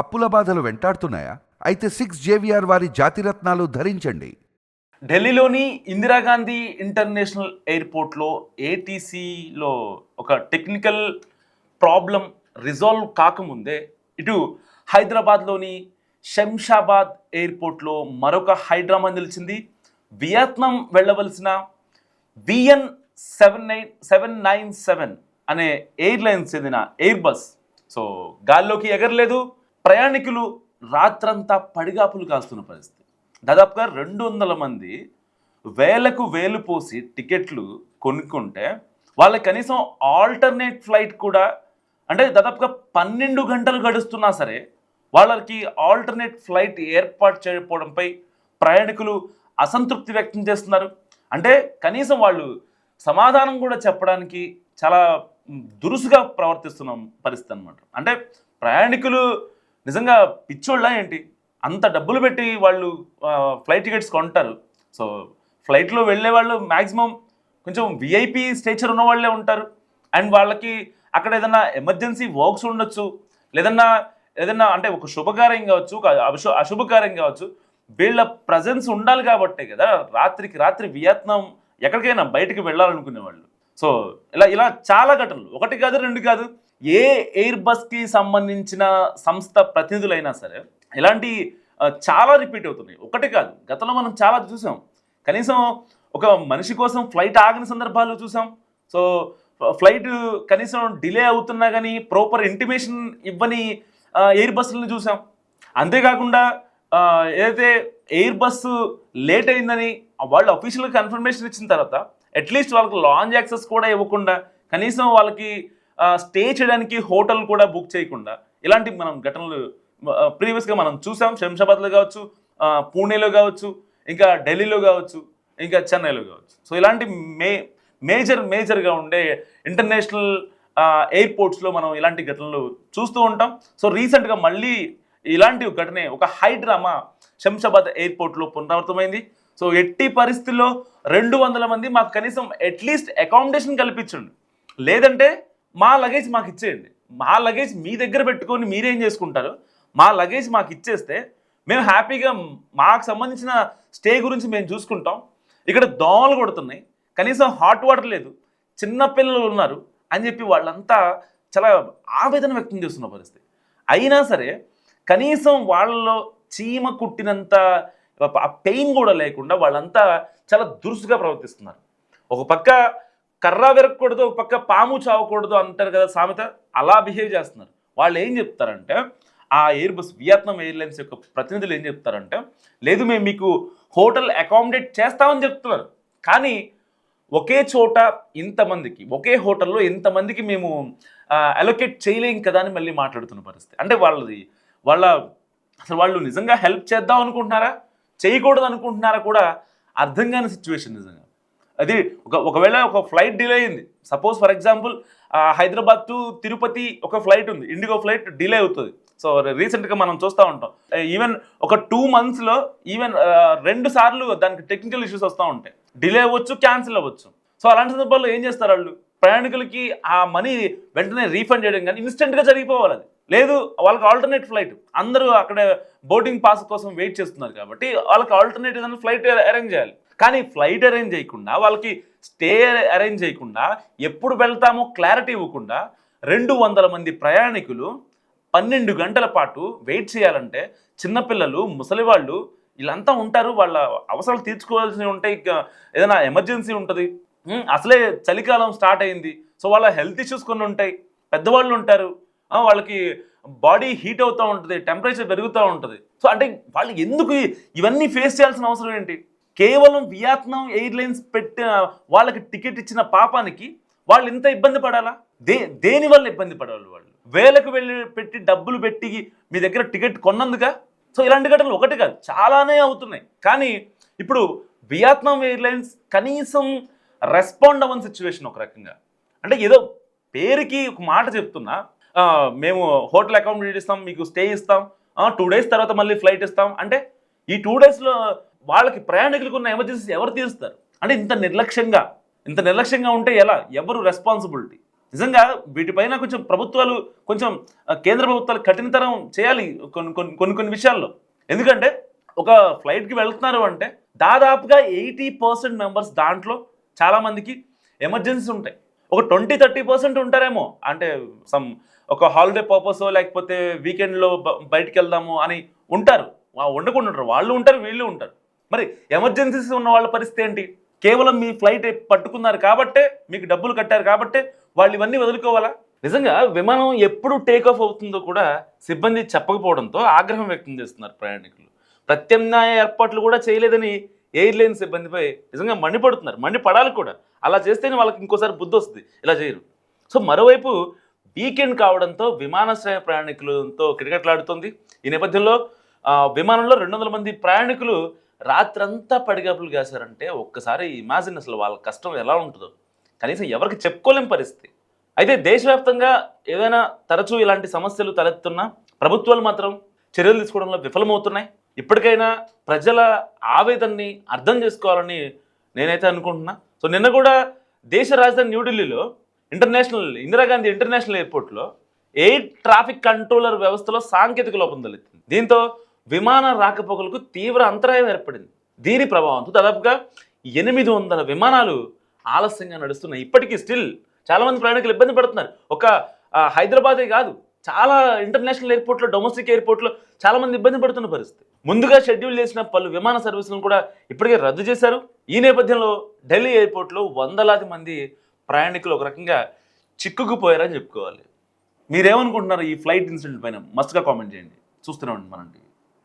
అప్పుల బాధలు వెంటాడుతున్నాయా? అయితే సిక్స్ జేవిఆర్ వారి జాతిరత్నాలు ధరించండి. ఢిల్లీలోని ఇందిరాగాంధీ ఇంటర్నేషనల్ ఎయిర్పోర్ట్లో ఏటీసీలో ఒక టెక్నికల్ ప్రాబ్లం రిజాల్వ్ కాకముందే ఇటు హైదరాబాద్లోని శంషాబాద్ ఎయిర్పోర్ట్లో మరొక హైడ్రామా నిలిచింది. వియత్నాం వెళ్ళవలసిన VN seven nine seven nine seven అనే ఎయిర్లైన్స్ చెందిన ఎయిర్ బస్ సో గాల్లోకి ఎగరలేదు. ప్రయాణికులు రాత్రంతా పడిగాపులు కాస్తున్న పరిస్థితి. దాదాపుగా రెండు వందల మంది వేలకు వేలు పోసి టికెట్లు కొనుక్కుంటే వాళ్ళకి కనీసం ఆల్టర్నేట్ ఫ్లైట్ కూడా అంటే దాదాపుగా పన్నెండు గంటలు గడుస్తున్నా సరే వాళ్ళకి ఆల్టర్నేట్ ఫ్లైట్ ఏర్పాటు చేయకపోవడంపై ప్రయాణికులు అసంతృప్తి వ్యక్తం చేస్తున్నారు. అంటే కనీసం వాళ్ళు సమాధానం కూడా చెప్పడానికి చాలా దురుసుగా ప్రవర్తిస్తున్న పరిస్థితి అనమాట అంటే ప్రయాణికులు నిజంగా పిచ్చోళ్ళ ఏంటి? అంత డబ్బులు పెట్టి వాళ్ళు ఫ్లైట్ టికెట్స్ కొంటారు. సో ఫ్లైట్లో వెళ్ళే వాళ్ళు మ్యాక్సిమం కొంచెం విఐపి స్టేచర్ ఉన్న వాళ్ళే ఉంటారు. అండ్ వాళ్ళకి అక్కడ ఏదైనా ఎమర్జెన్సీ వర్క్స్ ఉండొచ్చు. లేదన్నా ఏదన్నా అంటే ఒక శుభకార్యం కావచ్చు అశు అశుభకార్యం కావచ్చు. వీళ్ళ ప్రజెన్స్ ఉండాలి కాబట్టే కదా రాత్రికి రాత్రి వియత్నాం ఎక్కడికైనా బయటకు వెళ్ళాలనుకునే వాళ్ళు సో ఇలా ఇలా చాలా ఘటనలు. ఒకటి కాదు రెండు కాదు. ఏ ఎయిర్ బస్కి సంబంధించిన సంస్థ ప్రతినిధులైనా సరే ఇలాంటి చాలా రిపీట్ అవుతున్నాయి. ఒకటి కాదు గతంలో మనం చాలా చూసాం. కనీసం ఒక మనిషి కోసం ఫ్లైట్ ఆగిన సందర్భాలు చూసాం. సో ఫ్లైట్ కనీసం డిలే అవుతున్నా కానీ ప్రాపర్ ఇంటిమేషన్ ఇవ్వని ఎయిర్ బస్సులను చూసాం. అంతేకాకుండా ఏదైతే ఎయిర్ బస్సు లేట్ అయిందని వాళ్ళు అఫీషియల్గా కన్ఫర్మేషన్ ఇచ్చిన తర్వాత అట్లీస్ట్ వాళ్ళకి లాంజ్ యాక్సెస్ కూడా ఇవ్వకుండా కనీసం వాళ్ళకి స్టే చేయడానికి హోటల్ కూడా బుక్ చేయకుండా ఇలాంటి మనం ఘటనలు ప్రీవియస్గా మనం చూసాం. శంషాబాద్లో కావచ్చు పూణేలో కావచ్చు ఇంకా ఢిల్లీలో కావచ్చు ఇంకా చెన్నైలో కావచ్చు. సో ఇలాంటి మే మేజర్ మేజర్గా ఉండే ఇంటర్నేషనల్ ఎయిర్పోర్ట్స్లో మనం ఇలాంటి ఘటనలు చూస్తూ ఉంటాం. సో రీసెంట్గా మళ్ళీ ఇలాంటి ఘటనే ఒక హై డ్రామా శంషాబాద్ ఎయిర్పోర్ట్లో పునరావృతమైంది. సో ఎట్టి పరిస్థితుల్లో రెండు వందల మంది మాకు కనీసం అట్లీస్ట్ అకామిడేషన్ కల్పించండి. లేదంటే మా లగేజ్ మాకు ఇచ్చేయండి. మా లగేజ్ మీ దగ్గర పెట్టుకొని మీరేం చేసుకుంటారు? మా లగేజ్ మాకు ఇచ్చేస్తే మేము హ్యాపీగా మాకు సంబంధించిన స్టే గురించి మేము చూసుకుంటాం. ఇక్కడ దోమలు కొడుతున్నాయి. కనీసం హాట్ వాటర్ లేదు. చిన్న పిల్లలు ఉన్నారు అని చెప్పి వాళ్ళంతా చాలా ఆవేదన వ్యక్తం చేస్తున్న పరిస్థితి. అయినా సరే కనీసం వాళ్ళలో చీమ కుట్టినంత పెయిన్ కూడా లేకుండా వాళ్ళంతా చాలా దురుసుగా ప్రవర్తిస్తున్నారు. ఒక పక్క కర్ర విరగకూడదు ఒక పక్క పాము చావకూడదు అంటారు కదా సామెత అలా బిహేవ్ చేస్తున్నారు. వాళ్ళు ఏం చెప్తారంటే ఆ ఎయిర్ బస్ వియత్నాం ఎయిర్లైన్స్ యొక్క ప్రతినిధులు ఏం చెప్తారంటే లేదు మేము మీకు హోటల్ అకామిడేట్ చేస్తామని చెప్తున్నారు. కానీ ఒకే చోట ఇంతమందికి ఒకే హోటల్లో ఇంతమందికి మేము అలొకేట్ చేయలేం కదా అని మళ్ళీ మాట్లాడుతున్న పరిస్థితి. అంటే వాళ్ళది వాళ్ళ అసలు వాళ్ళు నిజంగా హెల్ప్ చేద్దాం అనుకుంటున్నారా? చేయకూడదు అనుకుంటున్నారా కూడా అర్థం కాని సిచ్యువేషన్ నిజంగా. అది ఒక ఒకవేళ ఒక ఫ్లైట్ డిలే అయింది. Suppose for example Hyderabad to Tirupati ఒక ఫ్లైట్ ఉంది. ఇండిగో ఫ్లైట్ డిలే అవుతుంది. సో రీసెంట్గా మనం చూస్తూ ఉంటాం. ఈవెన్ ఒక టూ మంత్స్లో ఈవెన్ రెండు సార్లు దానికి టెక్నికల్ ఇష్యూస్ వస్తూ ఉంటాయి. డిలే అవ్వచ్చు క్యాన్సిల్ అవ్వచ్చు. సో అలాంటి సందర్భాల్లో ఏం చేస్తారు వాళ్ళు? ప్రయాణికులకి ఆ మనీ వెంటనే రీఫండ్ చేయడం కానీ ఇన్స్టెంట్గా జరిగిపోవాలి అది. లేదు వాళ్ళకి ఆల్టర్నేట్ ఫ్లైట్. అందరూ అక్కడ బోర్డింగ్ పాస్ కోసం వెయిట్ చేస్తున్నారు కాబట్టి వాళ్ళకి ఆల్టర్నేట్ ఏదైనా ఫ్లైట్ అరేంజ్ చేయాలి. కానీ ఫ్లైట్ అరేంజ్ చేయకుండా వాళ్ళకి స్టే అరేంజ్ చేయకుండా ఎప్పుడు వెళ్తామో క్లారిటీ ఇవ్వకుండా రెండు వందల మంది ప్రయాణికులు పన్నెండు గంటల పాటు వెయిట్ చేయాలంటే చిన్నపిల్లలు ముసలివాళ్ళు వీళ్ళంతా ఉంటారు. వాళ్ళ అవసరాలు తీర్చుకోవాల్సినవి ఉంటాయి. ఏదైనా ఎమర్జెన్సీ ఉంటుంది. అసలే చలికాలం స్టార్ట్ అయింది. సో వాళ్ళ హెల్త్ ఇష్యూస్ కొన్ని ఉంటాయి. పెద్దవాళ్ళు ఉంటారు. వాళ్ళకి బాడీ హీట్ అవుతూ ఉంటుంది టెంపరేచర్ పెరుగుతూ ఉంటుంది. సో అంటే వాళ్ళు ఎందుకు ఇవన్నీ ఫేస్ చేయాల్సిన అవసరం ఏంటి? కేవలం వియత్నాం ఎయిర్లైన్స్ పెట్టిన వాళ్ళకి టికెట్ ఇచ్చిన పాపానికి వాళ్ళు ఇంత ఇబ్బంది పడాలా? దే దేని వల్ల ఇబ్బంది పడాలి వాళ్ళు? వేలకు వెళ్ళి పెట్టి డబ్బులు పెట్టి మీ దగ్గర టికెట్ కొన్నందుగా సో ఇలాంటి ఘటనలు ఒకటి కాదు చాలానే అవుతున్నాయి. కానీ ఇప్పుడు వియత్నాం ఎయిర్లైన్స్ కనీసం రెస్పాండ్ అవ్వని సిచ్యువేషన్ ఒక రకంగా. అంటే ఏదో పేరుకి ఒక మాట చెప్తున్నా మేము హోటల్ అకామిడేట్ ఇస్తాం మీకు స్టే ఇస్తాం టూ డేస్ తర్వాత మళ్ళీ ఫ్లైట్ ఇస్తాం. అంటే ఈ టూ డేస్లో వాళ్ళకి ప్రయాణికులకు ఉన్న ఎమర్జెన్సీ ఎవరు తీరుస్తారు? అంటే ఇంత నిర్లక్ష్యంగా ఇంత నిర్లక్ష్యంగా ఉంటే ఎలా? ఎవరు రెస్పాన్సిబిలిటీ నిజంగా వీటిపైన కొంచెం ప్రభుత్వాలు కొంచెం కేంద్ర ప్రభుత్వాలు కఠినతరం చేయాలి కొన్ని కొన్ని కొన్ని కొన్ని విషయాల్లో. ఎందుకంటే ఒక ఫ్లైట్కి వెళ్తున్నారు అంటే దాదాపుగా ఎయిటీ పర్సెంట్ మెంబర్స్ దాంట్లో చాలామందికి ఎమర్జెన్సీ ఉంటాయి. ఒక ట్వంటీ థర్టీ పర్సెంట్ ఉంటారేమో. అంటే సమ్ ఒక హాలిడే పర్పస్ లేకపోతే వీకెండ్లో బయటికి వెళ్దాము అని ఉంటారు. ఉండకుండా ఉంటారు. వాళ్ళు ఉంటారు వీళ్ళు ఉంటారు. మరి ఎమర్జెన్సీస్ ఉన్న వాళ్ళ పరిస్థితి ఏంటి? కేవలం మీ ఫ్లైట్ పట్టుకున్నారు కాబట్టే మీకు డబ్బులు కట్టారు కాబట్టే వాళ్ళు ఇవన్నీ వదులుకోవాలా? నిజంగా విమానం ఎప్పుడు టేక్ ఆఫ్ అవుతుందో కూడా సిబ్బంది చెప్పకపోవడంతో ఆగ్రహం వ్యక్తం చేస్తున్నారు ప్రయాణికులు. ప్రత్యామ్నాయ ఏర్పాట్లు కూడా చేయలేదని ఎయిర్లైన్ సిబ్బందిపై నిజంగా మండిపడుతున్నారు. మండిపడాలి కూడా. అలా చేస్తేనే వాళ్ళకి ఇంకోసారి బుద్ధి వస్తుంది. ఇలా చేయరు. సో మరోవైపు వీకెండ్ కావడంతో విమానాశ్రయ ప్రయాణికులతో క్రికెట్లాడుతుంది. ఈ నేపథ్యంలో విమానంలో రెండు వందల మంది ప్రయాణికులు రాత్రంతా పడిగాపులు కాశారంటే ఒక్కసారి ఇమాజిన్ అసలు వాళ్ళ కష్టం ఎలా ఉంటుందో. కనీసం ఎవరికి చెప్పుకోలేని పరిస్థితి. అయితే దేశవ్యాప్తంగా ఏదైనా తరచూ ఇలాంటి సమస్యలు తలెత్తున్నా ప్రభుత్వాలు మాత్రం చర్యలు తీసుకోవడంలో విఫలమవుతున్నాయి. ఇప్పటికైనా ప్రజల ఆవేదనని అర్థం చేసుకోవాలని నేనైతే అనుకుంటున్నా. సో నిన్న కూడా దేశ రాజధాని న్యూఢిల్లీలో ఇంటర్నేషనల్ ఇందిరాగాంధీ ఇంటర్నేషనల్ ఎయిర్పోర్ట్లో ఎయిర్ ట్రాఫిక్ కంట్రోలర్ వ్యవస్థలో సాంకేతిక లోపం తలెత్తింది. దీంతో విమాన రాకపోకలకు తీవ్ర అంతరాయం ఏర్పడింది. దీని ప్రభావంతో దాదాపుగా ఎనిమిది వందల విమానాలు ఆలస్యంగా నడుస్తున్నాయి. ఇప్పటికీ స్టిల్ చాలామంది ప్రయాణికులు ఇబ్బంది పడుతున్నారు. ఒక హైదరాబాదే కాదు చాలా ఇంటర్నేషనల్ ఎయిర్పోర్ట్లో డొమెస్టిక్ ఎయిర్పోర్ట్లో చాలామంది ఇబ్బంది పడుతున్న పరిస్థితి. ముందుగా షెడ్యూల్ చేసిన పలు విమాన సర్వీసులను కూడా ఇప్పటికే రద్దు చేశారు. ఈ నేపథ్యంలో ఢిల్లీ ఎయిర్పోర్ట్లో వందలాది మంది ప్రయాణికులు ఒక రకంగా చిక్కుకుపోయారని చెప్పుకోవాలి. మీరేమనుకుంటున్నారు ఈ ఫ్లైట్ ఇన్సిడెంట్ పైన? మస్తుగా కామెంట్ చేయండి. చూస్తూనే ఉండండి మనం